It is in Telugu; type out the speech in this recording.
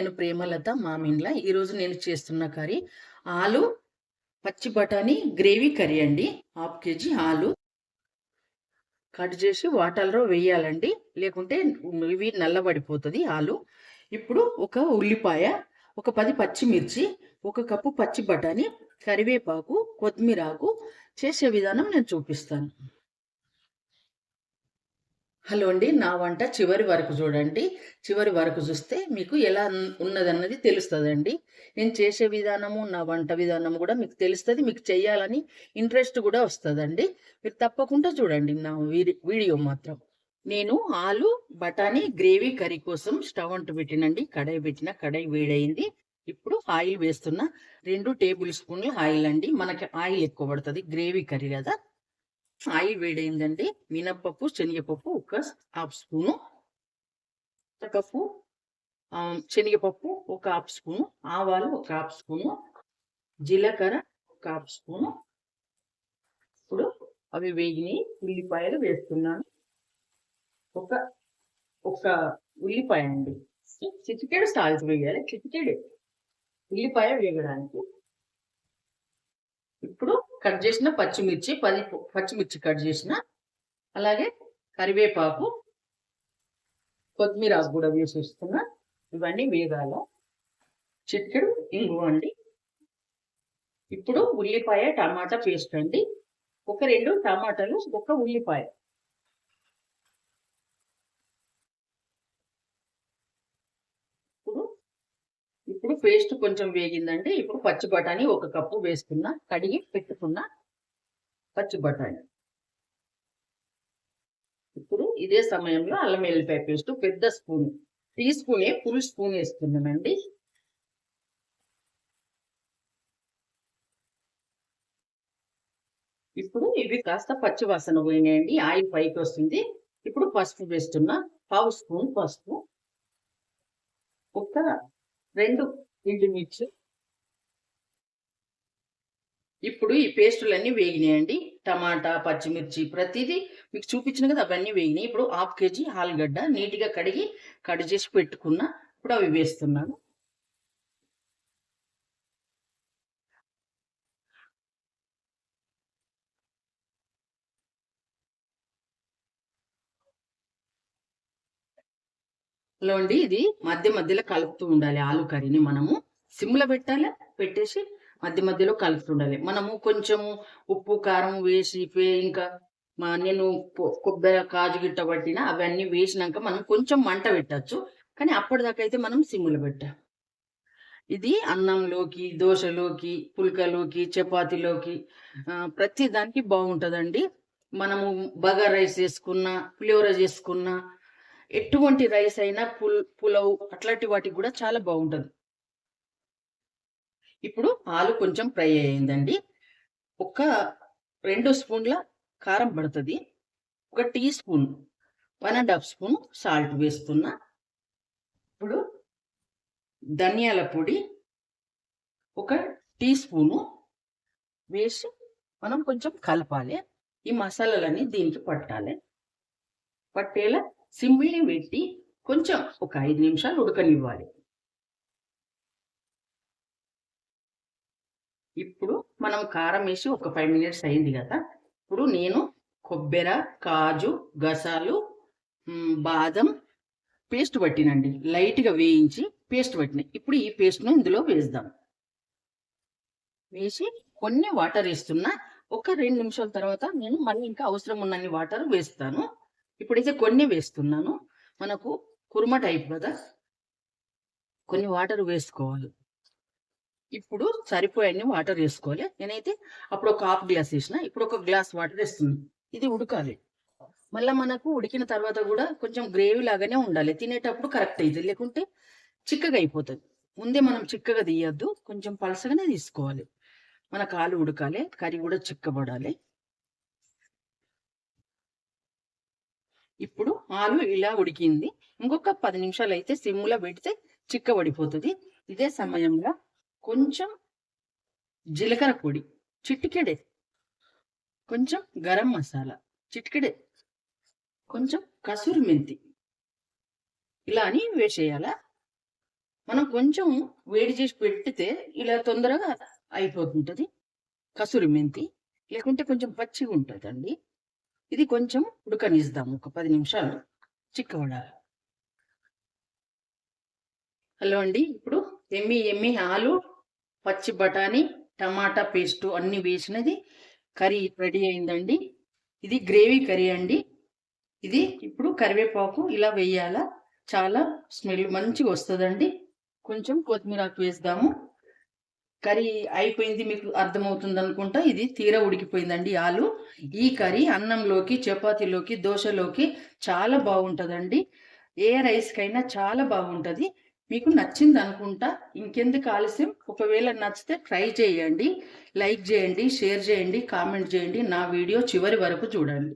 నేను ప్రేమలత మామిండ్ల ఈరోజు నేను చేస్తున్న కర్రీ ఆలు పచ్చి బఠానీ గ్రేవీ కర్రీ అండి. హాఫ్ కేజీ ఆలు. కట్ చేసి వాటర్లో వేయాలండి. లేకుంటే ఇవి నల్లబడిపోతుంది ఆలు. ఇప్పుడు ఒక ఉల్లిపాయ ఒక పది పచ్చిమిర్చి ఒక కప్పు పచ్చి బఠానీ కరివేపాకు కొత్తిమీరాకు చేసే విధానం నేను చూపిస్తాను. హలో అండి నా వంట చివరి వరకు చూడండి. చివరి వరకు చూస్తే మీకు ఎలా ఉన్నదన్నది తెలుస్తుందండి. నేను చేసే విధానము నా వంట విధానం కూడా మీకు తెలుస్తుంది మీకు చేయాలని ఇంట్రెస్ట్ కూడా వస్తుందండి. మీరు తప్పకుండా చూడండి నా వీడియో మాత్రం. నేను ఆలు బఠానీ గ్రేవీ కర్రీ కోసం స్టవ్ అంటు పెట్టినండి. కడాయి పెట్టిన కడాయి వేడైంది ఇప్పుడు ఆయిల్ వేస్తున్న రెండు టేబుల్ స్పూన్లు ఆయిల్ అండి. మనకి ఆయిల్ ఎక్కువ పడుతుంది గ్రేవీ కర్రీ కదా. ఆయిల్ వేడైందండి మినప్పప్పు శనగపప్పు ఒక హాఫ్ స్పూను. కప్పు శనగపప్పు ఒక హాఫ్ స్పూను. ఆవాలు ఒక హాఫ్ స్పూను. జీలకర్ర ఒక హాఫ్ స్పూను. ఇప్పుడు అవి వేగిని ఉల్లిపాయలు వేస్తున్నాను. ఒక ఒక ఉల్లిపాయ అండి. చిటికెడు సాల్ట్ వేయాలి. చిటికెడు ఉల్లిపాయ వేయడానికి. ఇప్పుడు కట్ చేసిన పచ్చిమిర్చి పది పచ్చిమిర్చి కట్ చేసిన అలాగే కరివేపాకు కొత్తిమీర కూడా వేసేస్తున్నా ఇవన్నీ వేగాల చిక్కుడు ఇంగువ అండి. ఇప్పుడు ఉల్లిపాయ టమాటా పేస్ట్ అండి. ఒక రెండు టమాటాలు ఒక ఉల్లిపాయ ఇప్పుడు ఇప్పుడు పేస్ట్ కొంచెం వేగిందండి. ఇప్పుడు పచ్చి బఠానీ ఒక కప్పు వేసుకున్నా కడిగి పెట్టుకున్న పచ్చి బఠానీ. ఇప్పుడు ఇదే సమయంలో అల్లం వెల్లిపాయ పేస్ట్ పెద్ద స్పూన్ టీ స్పూనే ఫుల్ స్పూన్ వేస్తున్నానండి ఇప్పుడు ఇవి కాస్త పచ్చి వాసన పోయినాయండి. ఆయిల్ పైకి వస్తుంది. ఇప్పుడు పసుపు వేస్తున్నా పావు స్పూన్ పసుపు. ఒక రెండు ఎండుమిర్చి ఇప్పుడు ఈ పేస్టులన్నీ వేగినాయండి. టమాటా పచ్చిమిర్చి ప్రతిదీ మీకు చూపించిన కదా అవన్నీ వేగినాయి. ఇప్పుడు హాఫ్ కేజీ ఆలుగడ్డ నీట్గా కడిగి కట్ చేసి పెట్టుకున్నా ఇప్పుడు అవి వేస్తున్నాను. లో అండి ఇది మధ్య మధ్యలో కలుపుతూ ఉండాలి ఆలు కర్రీని మనము. సిమ్లో పెట్టాలి? పెట్టేసి మధ్య మధ్యలో కలుపుతూ ఉండాలి. మనము కొంచెము ఉప్పు కారం వేసి ఇంకా నేను కొబ్బరి కాజు గిట్ట పట్టిన అవన్నీ వేసినాక మనం కొంచెం మంట పెట్టచ్చు. కానీ అప్పటిదాకా అయితే మనం సిమ్లో పెట్టాం. ఇది అన్నంలోకి దోశలోకి పుల్కలోకి చపాతీలోకి ప్రతి దానికి బాగుంటుందండి. మనము బగర్ రైస్ చేసుకున్నా పులిహోర చేసుకున్నా ఎటువంటి రైస్ అయినా పుల్ పులవ్ అట్లాంటి వాటికి కూడా చాలా బాగుంటుంది. ఇప్పుడు ఆలు కొంచెం ఫ్రై అయ్యిందండి. ఒక రెండు స్పూన్ల కారం పడుతుంది. ఒక tea spoon one and half spoon salt వేస్తున్నా. ఇప్పుడు ధనియాల పొడి ఒక టీ స్పూను వేసి మనం కొంచెం కలపాలి. ఈ మసాలాలన్నీ దీనికి పట్టాలి. పట్టేలా సిమ్మిని పెట్టి కొంచెం ఒక ఐదు నిమిషాలు ఉడకనివ్వాలి. ఇప్పుడు మనం కారం వేసి ఒక ఫైవ్ మినిట్స్ అయింది కదా ఇప్పుడు నేను కొబ్బెర కాజు గసాలు బాదం పేస్ట్ పట్టినండి. లైట్గా వేయించి పేస్ట్ పట్టిన ఇప్పుడు ఈ పేస్ట్ను ఇందులో వేద్దాం. వేసి కొన్ని వాటర్ వేస్తున్నా. ఒక రెండు నిమిషాల తర్వాత నేను మళ్ళీ ఇంకా అవసరం ఉన్నన్ని వాటర్ వేస్తాను. ఇప్పుడైతే కొన్ని వేస్తున్నాను. మనకు కుర్మ టైప్ కదా? కొన్ని వాటర్ వేసుకోవాలి. ఇప్పుడు సరిపోయన్ని వాటర్ వేసుకోవాలి. నేనైతే అప్పుడు ఒక హాఫ్ గ్లాస్ వేసిన ఇప్పుడు ఒక గ్లాస్ వాటర్ వేస్తుంది ఇది ఉడకాలి. మళ్ళీ మనకు ఉడికిన తర్వాత కూడా కొంచెం గ్రేవీ లాగానే ఉండాలి. తినేటప్పుడు కరెక్ట్ అవుతుంది లేకుంటే చిక్కగా అయిపోతుంది. ముందే మనం చిక్కగా తీయద్దు. కొంచెం పలసగానే తీసుకోవాలి. మన కాలు ఉడకాలి. కర్రీ కూడా చిక్కబడాలి. ఇప్పుడు ఆలు ఇలా ఉడికింది. ఇంకొక పది నిమిషాలు అయితే సిమ్లో పెడితే చిక్కబడిపోతుంది. ఇదే సమయంలో కొంచెం జీలకర్ర పొడి చిటికెడే. కొంచెం గరం మసాలా చిటికెడే. కొంచెం కసూరి మెంతి. ఇలా అని వేసేయాల. మనం కొంచెం వేడి చేసి పెడితే ఇలా తొందరగా అయిపోతుంటుంది. కసూరి మెంతి. లేకుంటే కొంచెం పచ్చిగా ఉంటుందండి ఇది కొంచెం ఉడకనిద్దాము ఒక పది నిమిషాలు చిక్కబడాలి. హలో అండి ఇప్పుడు ఎమ్మి ఎమ్మి ఆలు పచ్చి బఠానీ టమాటా పేస్ట్ అన్ని వేసినది కర్రీ రెడీ అయిందండి. ఇది గ్రేవీ కర్రీ అండి. ఇది ఇప్పుడు కరివేపాకు ఇలా వేయాలా? చాలా స్మెల్ మంచిగా వస్తుందండి. కొంచెం కొత్తిమీర ఆకు వేస్తాము. కర్రీ అయిపోయింది మీకు అర్థమవుతుంది అనుకుంటా ఇది తీర ఉడికిపోయిందండి ఆలు. ఈ కర్రీ అన్నంలోకి చపాతీలోకి దోశలోకి చాలా బాగుంటుందండి. ఏ రైస్కైనా చాలా బాగుంటుంది. మీకు నచ్చింది అనుకుంటా ఇంకెందుకు ఆలస్యం? ఒకవేళ నచ్చితే ట్రై చేయండి. లైక్ చేయండి షేర్ చేయండి కామెంట్ చేయండి. నా వీడియో చివరి వరకు చూడండి.